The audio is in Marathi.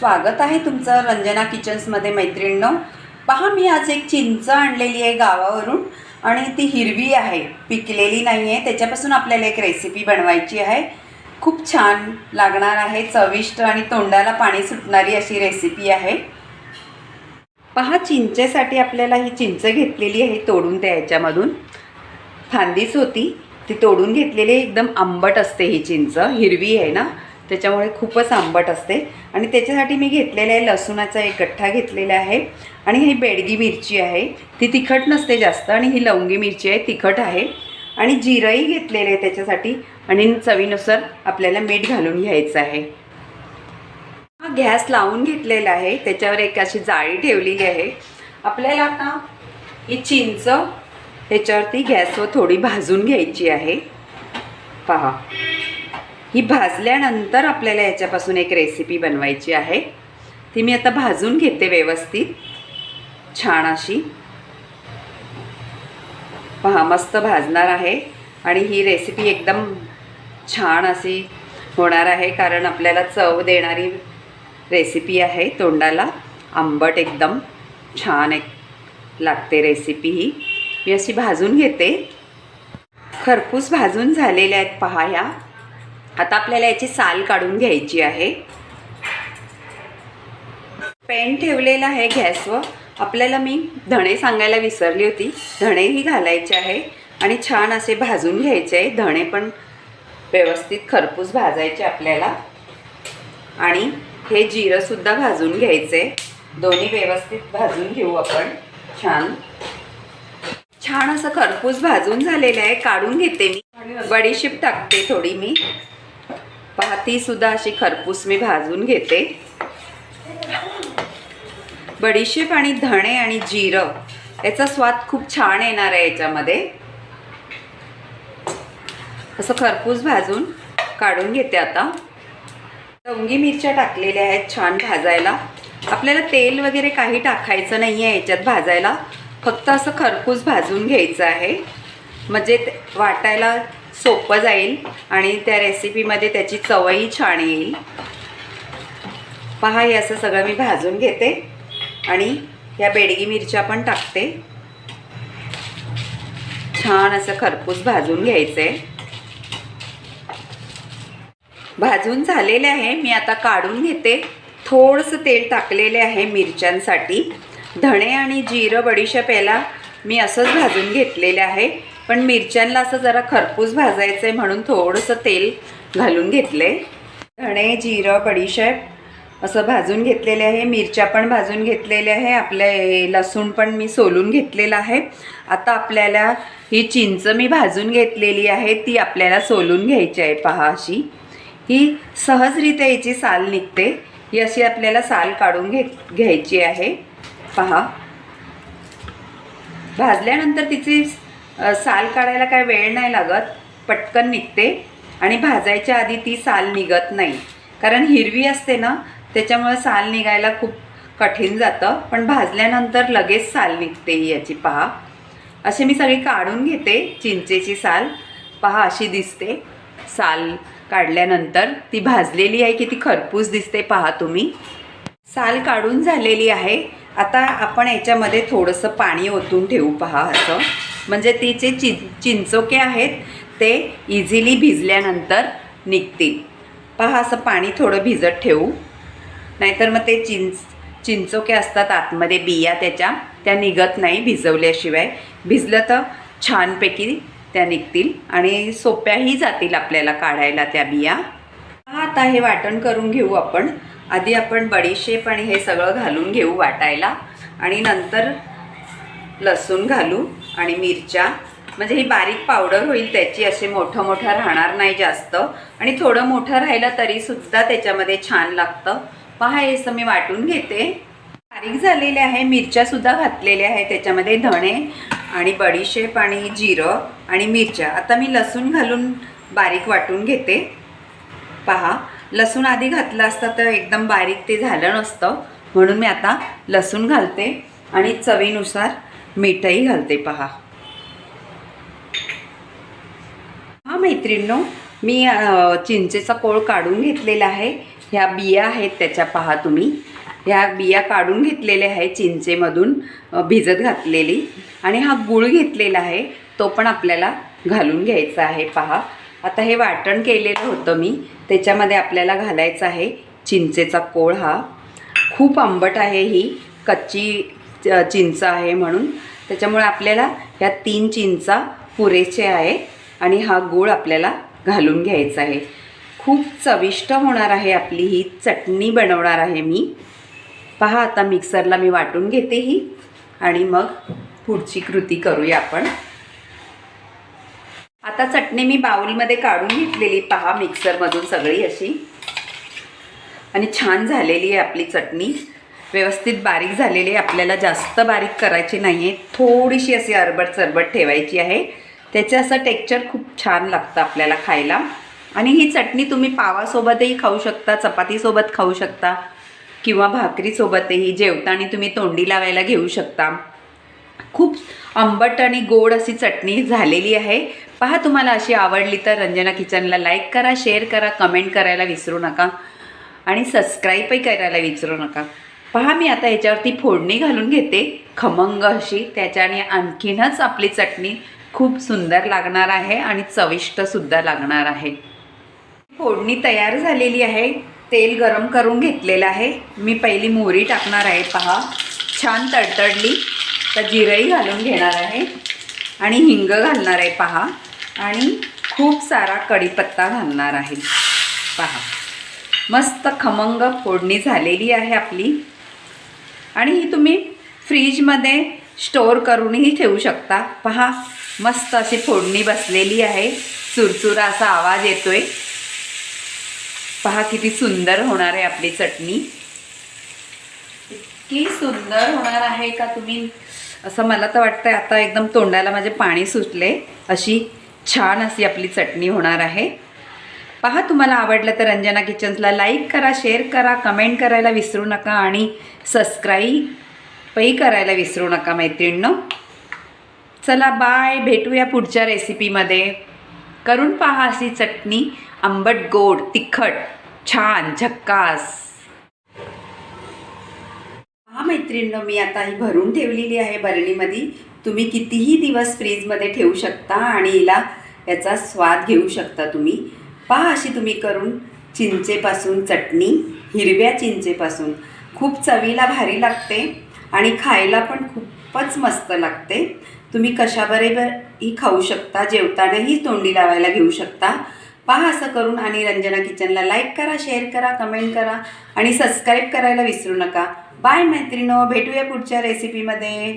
स्वागत आहे तुमचं रंजना किचन्समध्ये मैत्रिणींनो. पहा मी आज एक चिंच आणलेली आहे गावावरून आणि ती हिरवी आहे पिकलेली नाही आहे त्याच्यापासून आपल्याला एक रेसिपी बनवायची आहे. खूप छान लागणार आहे चविष्ट आणि तोंडाला पाणी सुटणारी अशी रेसिपी आहे. पहा चिंचेसाठी आपल्याला ही चिंच घेतलेली आहे तोडून त्या याच्यामधून. फांदीच होती. ती तोडून घेतलेली एकदम आंबट असते ही चिंच. हिरवी आहे ना. त्याच्यामुळे खूपच आंबट असते. आणि त्याच्यासाठी मी घेतलेला आहे लसूणाचा एक गठ्ठा घेतलेला आहे. आणि ही बेडगी मिरची आहे. ती तिखट नसते जास्त आणि ही लवंगी मिरची आहे तिखट आहे. आणि जिरंही घेतलेलं आहे त्याच्यासाठी. आणि चवीनुसार आपल्याला मीठ घालून घ्यायचं आहे. हा गॅस लावून घेतलेला आहे. त्याच्यावर एक अशी जाळी ठेवलेली आहे. आपल्याला आता ही चिंच ह्याच्यावरती गॅसवर थोडी भाजून घ्यायची आहे. पहा. ही भाजल्यानंतर आपल्याला याच्यापासून एक रेसिपी बनवायची आहे. ती मी आता भाजून घेते व्यवस्थित. छान अशी. पहा मस्त भाजणार आहे. आणि ही रेसिपी एकदम छान अशी होणार आहे कारण आपल्याला चव देणारी रेसिपी आहे तोंडाला. आंबट एकदम छान एक लागते रेसिपी ही. मी अशी भाजून घेते. खरपूस भाजून झालेल्या आहेत पहा ह्या. आता आपल्याला याची साल काढून घ्यायची आहे. पेन ठेवलेला आहे गॅसवर. आपल्याला मी धणे सांगायला विसरली होती. धणेही घालायचे आहे आणि छान असे भाजून घ्यायचे आहे. धणे पण व्यवस्थित खरपूस भाजायचे आपल्याला. आणि हे जिरंसुद्धा भाजून घ्यायचे दोन्ही व्यवस्थित भाजून घेऊ आपण. छान. छान असं खरपूस भाजून झालेलं आहे. काढून घेते मी. बडीशीप टाकते थोडी मी. पहा अशी खरपूस मी भाजून घेते. बडीशेप आणि धणे आणि जिरं याचा स्वाद खूप छान येणार आहे याच्यामध्ये. असं खरपूस भाजून काढून घेते आता. लवंगी मिरच्या टाकलेल्या आहेत छान भाजायला. आपल्याला तेल वगैरे काही टाकायचं नाही आहे याच्यात भाजायला. फक्त असं खरपूस भाजून घ्यायचं आहे. म्हणजे वाटायला सोपं जाईल आणि त्या रेसिपीमध्ये त्याची चवही छान येईल. पहा हे असं सगळं मी भाजून घेते आणि या बेडगी मिरच्या पण टाकते. छान असं खरपूस भाजून घ्यायचं. आहे भाजून झालेले आहे. मी आता काढून घेते. थोडंसं तेल टाकलेले आहे मिरच्यांसाठी. धणे आणि जिरं बडीशेप याला मी असंच भाजून घेतलेलं आहे. पण मिरच्यांना असं जरा खरपूस भाजायचं आहे म्हणून थोडंसं तेल घालून घेतलं. आहे धणे जिरं बडीशेप असं भाजून घेतलेले आहे. मिरच्या पण भाजून घेतलेल्या आहे. आपले लसूण पण मी सोलून घेतलेलं आहे. आता आपल्याला ही चिंच मी भाजून घेतलेली आहे. ती आपल्याला सोलून घ्यायची आहे. पहा अशी. ही सहजरित्या याची साल निघते. ही अशी आपल्याला साल काढून घे घ्यायची आहे. पहा. भाजल्यानंतर तिची साल काढायला काय वेळ नाही लागत पटकन निघते आणि भाजायच्या आधी ती साल निघत नाही. कारण हिरवी असते ना त्याच्यामुळे साल निघायला खूप कठीण जातं. पण भाजल्यानंतर लगेच साल निघते ही याची पहा. अशी मी सगळी काढून घेते चिंचेची साल. पहा अशी दिसते. साल काढल्यानंतर ती भाजलेली आहे की ती खरपूस दिसते पहा तुम्ही. साल काढून झालेली आहे. आता आपण याच्यामध्ये थोडंसं पाणी ओतून ठेवू पहा असं. म्हणजे तिचे चि चिंचोके आहेत ते इझिली भिजल्यानंतर निघतील. पहा असं पाणी थोडं भिजत ठेवू. नाहीतर मग ते चिंच चिंचोके असतात आतमध्ये बिया त्याच्या त्या निघत नाही भिजवल्याशिवाय. भिजलं तर छानपैकी त्या निघतील आणि सोप्याही जातील आपल्याला काढायला त्या बिया. आता हे वाटण करून घेऊ आपण. आधी आपण बडीशेप आणि हे सगळं घालून घेऊ वाटायला आणि नंतर लसूण घालू. आणि मिरच्या. म्हणजे ही बारीक पावडर होईल त्याची असे मोठं मोठं राहणार नाही जास्त. आणि थोडं मोठं राहिलं तरीसुद्धा त्याच्यामध्ये छान लागतं. पहा हे असं मी वाटून घेते. बारीक झालेले आहे मिरच्यासुद्धा घातलेल्या आहे त्याच्यामध्ये धणे आणि बडीशेप आणि जिरं आणि मिरच्या. आता मी लसूण घालून बारीक वाटून घेते. पहा लसूण आधी घातलं असतं तर एकदम बारीक ते झालं नसतं. म्हणून मी आता लसूण घालते. आणि चवीनुसार मीठही घालते पहा. हा मैत्रिणींनो मी चिंचेचा कोळ काढून घेतलेला आहे. ह्या बिया आहेत त्याच्या पहा तुम्ही. ह्या बिया काढून घेतलेल्या आहे चिंचेमधून भिजत घातलेली. आणि हा गूळ घेतलेला आहे तो पण आपल्याला घालून घ्यायचा आहे पहा. आता हे वाटण केलेलं होतं मी. त्याच्यामध्ये आपल्याला घालायचं आहे चिंचेचा कोळ हा. खूप आंबट आहे ही. कच्ची चिंच आहे म्हणून. त्याच्यामुळे आपल्याला ह्या तीन चिंचा पुरेसे आहे आणि हा गूळ आपल्याला घालून घ्यायचा आहे. खूप चविष्ट होणार आहे आपली ही चटणी बनवणार आहे मी. पहा आता मिक्सरला मी वाटून घेते ही आणि मग पुढची कृती करूया आपण. आता चटणी मी बाउलमध्ये काढून घेतलेली पहा मिक्सरमधून सगळी अशी. आणि छान झालेली आहे आपली चटणी. व्यवस्थित बारीक झालेली आहे. आपल्याला जास्त बारीक करायची नाही आहे थोडीशी अशी अरबट चरबट ठेवायची आहे. त्याचं असं टेक्चर खूप छान लागतं आपल्याला खायला. आणि ही चटणी तुम्ही पावासोबतही खाऊ शकता चपातीसोबत खाऊ शकता किंवा भाकरीसोबतही जेवताना तुम्ही तोंडी लावायला घेऊ शकता. खूप आंबट आणि गोड अशी चटणी झालेली आहे. पहा तुम्हाला अशी आवडली तर रंजना किचनला लाईक करा शेअर करा कमेंट करायला विसरू नका. आणि सबस्क्राईबही करायला विसरू नका. पहा मी आता ह्याच्यावरती फोडणी घालून घेते. खमंग अशी. त्याच्याने आणखीनच आपली चटणी खूप सुंदर लागणार आहे आणि चविष्टसुद्धा लागणार आहे. फोडणी तयार झालेली आहे. तेल गरम करून घेतलेलं आहे. मी पहिली मोहरी टाकणार आहे पहा. छान तडतडली. तर जिरंही घालून घेणार आहे. आणि हिंग घालणार आहे पहा. आणि खूप सारा कढीपत्ता घालणार आहे पहा. मस्त खमंग फोडणी झालेली आहे आपली. आणि ही तुम्ही फ्रीजमध्ये स्टोअर करूनही ठेवू शकता. पहा मस्त अशी फोडणी बसलेली आहे. चुरचुरा असा आवाज येतो आहे पहा किती सुंदर होणार आहे आपली चटणी. इतकी सुंदर होणार आहे का तुम्ही? असं मला तर वाटतं आता एकदम तोंडाला माझे पाणी सुटले. अशी छान अशी आपली चटणी होणार आहे. पहा तुम्हाला आवडलं तर रंजना किचन्सला लाईक करा शेअर करा कमेंट करायला विसरू नका आणि सबस्क्राईबही करायला विसरू नका मैत्रिणींनो. चला बाय भेटूया पुढच्या रेसिपीमध्ये करून पहा अशी चटणी आंबट गोड तिखट छान झक्कास. हा मैत्रिणींनो मी आता ही भरून ठेवलेली आहे बरणीमध्ये. तुम्ही कितीही दिवस फ्रीजमध्ये ठेवू शकता आणि हिला याचा स्वाद घेऊ शकता तुम्ही. पहा अशी तुम्ही करून चिंचेपासून चटणी हिरव्या चिंचेपासून. खूप चवीला भारी लागते आणि खायला पण खूपच मस्त लागते. तुम्ही कशाबरोबरही खाऊ शकता जेवतानाही तोंडी लावायला घेऊ शकता. पहा असं करून आणि रंजना किचनला लाईक करा शेअर करा कमेंट करा आणि सबस्क्राईब करायला विसरू नका. बाय मैत्रिणो भेटूया पुढच्या रेसिपीमध्ये